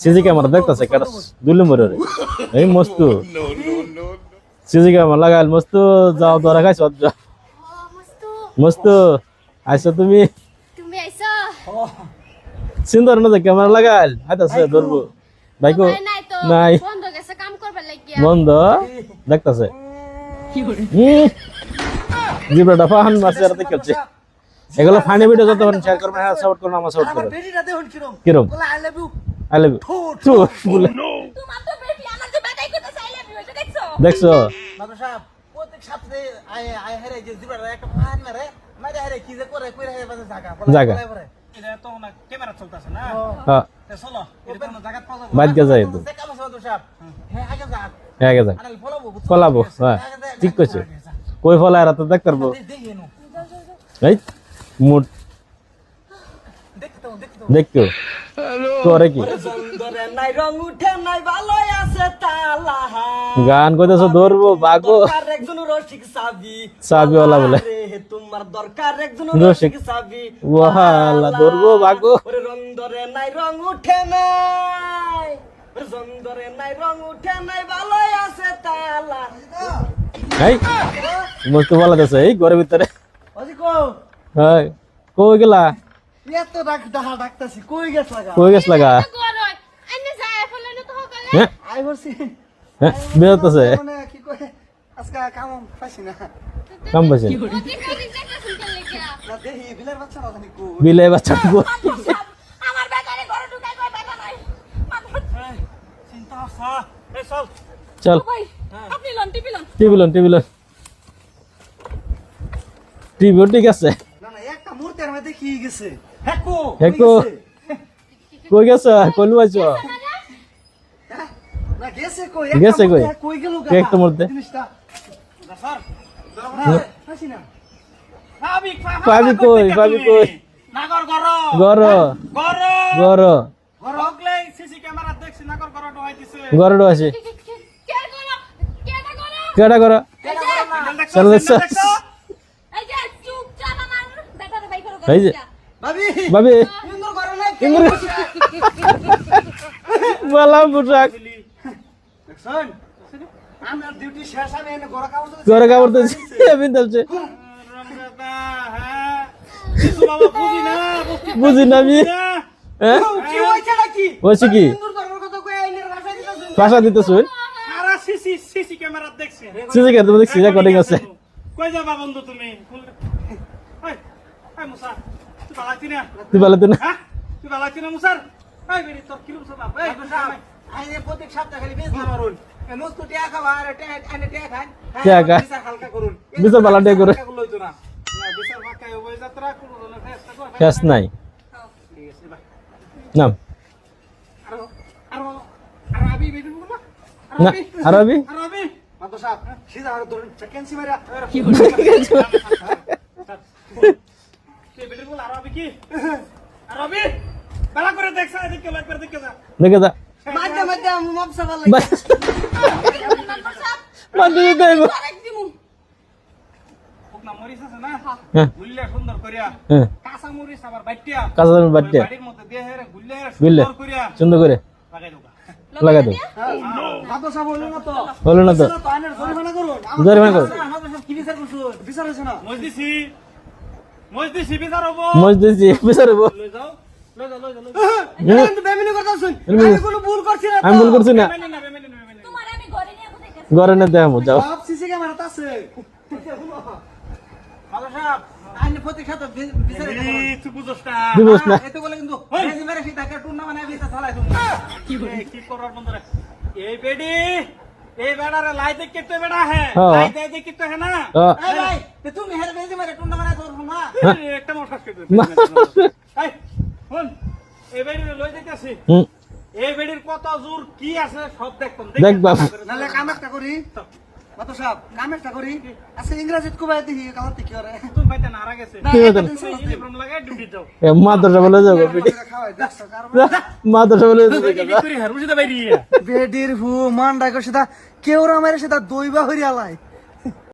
CC camera দেখতেছে কেটা দুই এই মস্ত। সিসি ক্যামেরা লাগাইল মস্ত যাও ধরা খাইছ ও মস্ত মস্ত তুমি? তুমি আইছো? সুন্দর না ক্যামেরা লাগাইল? আইতাছে ধরবো। মোবাইল নাই বন্ধ গেছে কাম করবার লাগিয়া। বন্ধ? দেখতাছে। জিব্রাটা ফাহান আর দেখছে এগুলো ফানি ভিডিও যত পারেন শেয়ার করবেন হ্যাঁ সাপোর্ট করবেন আমার সাপোর্ট করবেন বেটিটা দেখুন কিরম কিরম বলে I love you I love you বলে তোমার তো বেটি আমার যে বাদাই করতে চাইলে আমি ওইটা দেখছ দেখছ মাদু সাহেব প্রত্যেক সপ্তাহে আই আই হেরে যে জিবাটা একটা ফান মারে মারে হেরে কি যে করে কইরা হেরে বাজে জায়গা জাগা। এটা তো না ক্যামেরা চলতেছে না হ্যাঁ চলো এটা জায়গা পাওয়া যাবে বাদ তো হ্যাঁ আগে যা হ্যাঁ ফলাবো হ্যাঁ ঠিক কইছে কই ফলা আর তো দেখ পারব দেখি এই মুড। দেখতে। তো করে কি? সুন্দরে নাই রং উঠে নাই ভালোই আছে তালা গান কইতেছো ধরবো বাগো রসিক সাবি। বলে। তোমার দরকার একজন রসিক। সাবি। ওয়ালা ধরবো বাগো রং ধরে নাই রং উঠে নাই। রং ধরে নাই রং উঠে নাই ভালোই আছে তালা। এই মস্ত বলা যাচ্ছে এই ঘরের ভিতরে। হ্যাঁ কই গেলা? এত ডাক ডাহা ডাকতাছি কই গেছ লাগা? কই গেছ লাগা? আইনে যায় ফেলে না তো হ্যাঁ আই বলছি হ্যাঁ বেরোতেছে? মানে কি কই আজকে কাম পাইছি না। কাম পাইছে? বিলের বাচ্চা কো আমার বেটারে ঘরে ঢুকাই কই বেটা নাই। চিন্তা হচ্ছে এই চল। চল। আপনি লন টিপি লন। টিভি লন টিভি লন। টিভিও ঠিক আছে না না একটা মূর্তির মধ্যে কি গেছে? হেকো হেকো। কই গেছ? কই লুয়াইছ না গেছে কই? গেছে কই? কই গেল কে মূর্তি? পাবি কই, পাবি কই? নাগর গর। গর। গর। গর। হকলে সিসি ক্যামেরা দেখছি নাগর গর ডোয়াই দিছে গরড আছে কে করো কেটা করো কেডা চলো, সিগন্যাল দেখছ। দেখছ? এই যে চুপ চাপ আমার বেটারে বাই করো এই যে। ভাবি ভাবি সুন্দর করো না বলা বুঝাক দেখছেন আমার ডিউটি কাপড় ঘরে তো বুঝি না, আমি। হ্যাঁ? হয়েছে কি? ভাষা দিতে শুন সিসি ক্যামেরা দেখছে। রেকর্ডিং আছে। কই যাবা বন্ধু তুমি? তুই বালাইছি না তুই বলে তো না হ্যাঁ মুসার ওই বেরি তোর কিরম সবাব এই আইনে প্রত্যেক সপ্তাহে খালি বেশ মারুন মস্ত টিয়া খাবা আর টিয়া টিয়া খান টিয়া খা। বিচার হালকা করুন বিচার বালা টিয়া করে। লইতো না না বিচার মাকায় ওই যাত্রা কোনো জনের ফেস্তা করে নাই নাম আরও আরও বেরি না আরবি সিধা আর ধরুন কে কি? আরও আবি করে দেখছ এদিকে একবার দেখে যা। দেখে যা। মাঝে মাঝে মবসা ভালো বাস মাদি দেব হ্যাঁ। সুন্দর হ্যাঁ। করে। লাগাই দেবো। লাগাই দাও মাতো সাহেব হলো না তো? হলো না তো। তো? আইনের জরিমানা করুন জরিমানা করুন। মাতো সাহেব কি বিচার করছ বিচার হইছে না? মজদিসি মজদিসি বিচার হব। মজ দিছি বিচারব লই যাও লই যাও লই যাও লই যাও। কিন্তু বেমিনি কথা আমি কোনো ভুল করছি না আমি ভুল করছি না। তোমার আমি ঘরে নিয়ে কোথায় গেছি? ঘরে না দেখাম যাও। সব সিসি ক্যামেরা তো আছে। মাতো সাহেব। আইনে প্রত্যেক সপ্তাহে বিচার এই, তুই বুঝোস না। দিবস না। এতে বলে কিন্তু। মেরে সিধা বিচার চালাই তুমি এই, কি করার বন্ধুরা? এই বেডি এই বেড়ারে লাই দেখে তো বেড়া হ্যাঁ হ্যাঁ। লাই দেয় দেখি তো হ্যাঁ না। হ্যাঁ। এই ভাই তে তুমি হেরে বেজি মেরে টুর্নামেন্টে ধরছো না এই, একটা মশাস করে এই শুন এই বেড়ি লই যাইতেছি। এই বেড়ির কত জোর কি আছে সব দেখতাম দেখ নালে কাম একটা করি। মাতো সাহেব কাম একটা করি। আচ্ছা ইংরেজিত কুবাই দেখি কালার কি করে তুমি বাইতে নারা গেছে। না কি একটা হতো? দিন তুমি সলাস ইউনিফর্ম লাগাই ডিউটি যাও। এ মাদ্রাসা বলে যাব বেটি। খাওয়াই দেখছ কারণ মাদ্রাসা বলে যাব। কি করি হারুসিদা বাইরিয়া বেডির হু মান ডাকো সেটা কেউ আমার সেটা দইবা হইয়া লাই।